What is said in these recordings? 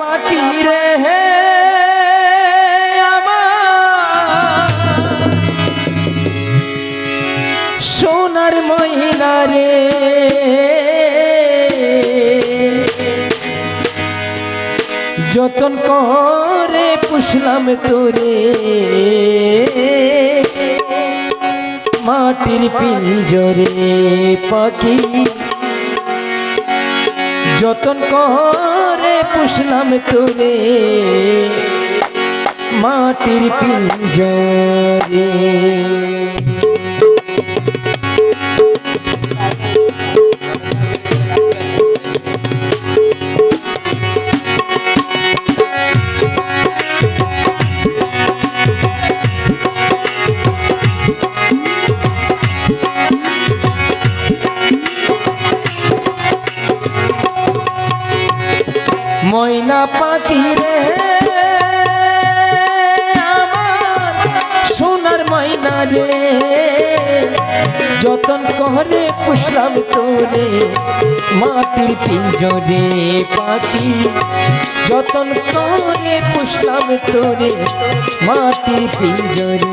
পাখি রে সোনার রে। যতন করে পুষলাম তোরে। মাটির পিঞ্জরে পাখি যতন করে পুষলাম তুমি মাটির পিঞ্জরে। যতন করে পুষলাম তোরে মাটির পিঞ্জরে পাখি। যতন করে পুষলাম তোরে মাটির পিঞ্জরে।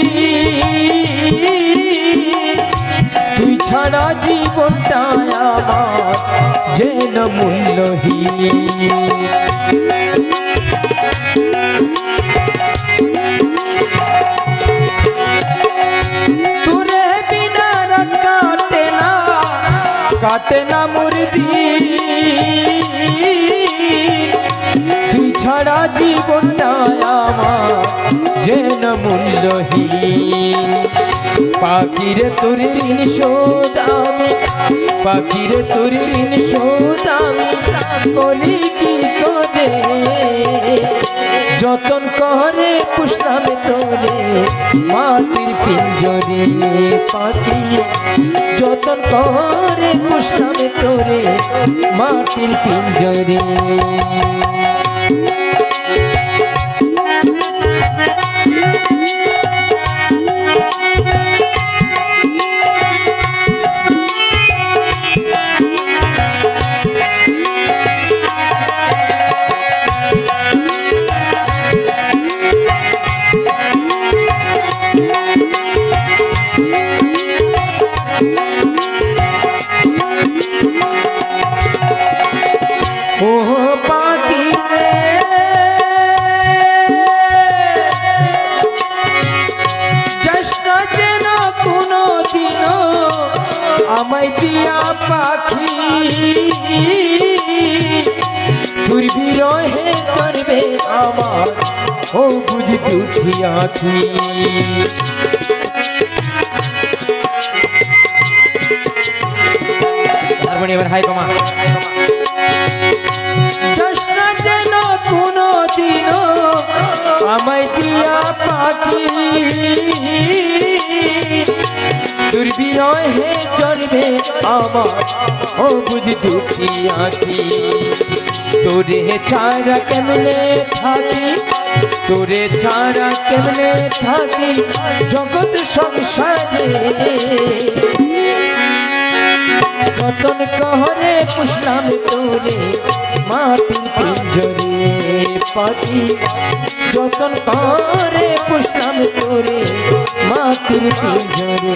কাটে না মুরদি তুই ছাড়া জীবনটা আমার যেন মূল্যহীন। পাখিরে তোর ঋণ শোধ আমি, পাখিরে তোর ঋণ শোধ বলি কি করে যতন করে পুষলাম তোরে, মাটির পিঞ্জরে পাখি যতন করে পুষলাম তোরে, মাটির পিঞ্জরে। পাখি। তোর বিরহে চড়বে আমার ও বুঝি দুঠি আখি। এবার হাই কমা। চেষ্টা যেন কোনো দিন আমায় দিয়া পাখি। তোর বিরহে চড়বে আমার ও বুঝি দুটি আঁকি তোরে ছাড়া কেমনে থাকি? তোরে ছাড়া কেমনে থাকি? জগৎ সংসারে। যতন কহরে পুষলাম তোরে মাটির পিঞ্জরে পাখি যতন করে পুষ্টাম তোরে মাটির পিঞ্জরে।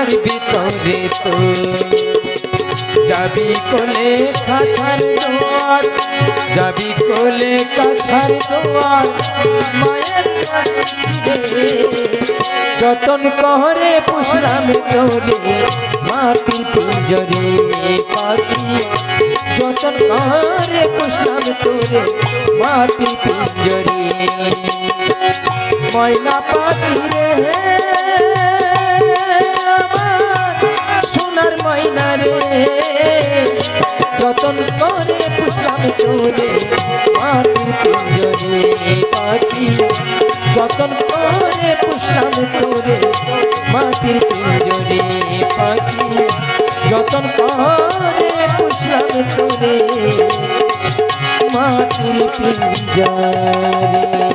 তার ভিতরে তো। যাবি কোলে কাছার দোয়ার যাবি কোলে কাছার দোয়ার মায়ের যতন কহরে পুষলাম তোরে মাটির পিঞ্জরে পাখি। যতন কহরে পুষলাম তোরে মাটির পিঞ্জরে। ময়না পাখি রে ময়না রে। যতন করে পুষলাম তোরে, মাটির পিঞ্জরে পাখি। যতন করে পুষলাম তোরে, মাটির পিঞ্জরে পাখি। যতন করে পুষলাম তোরে, মাটির পিঞ্জরে।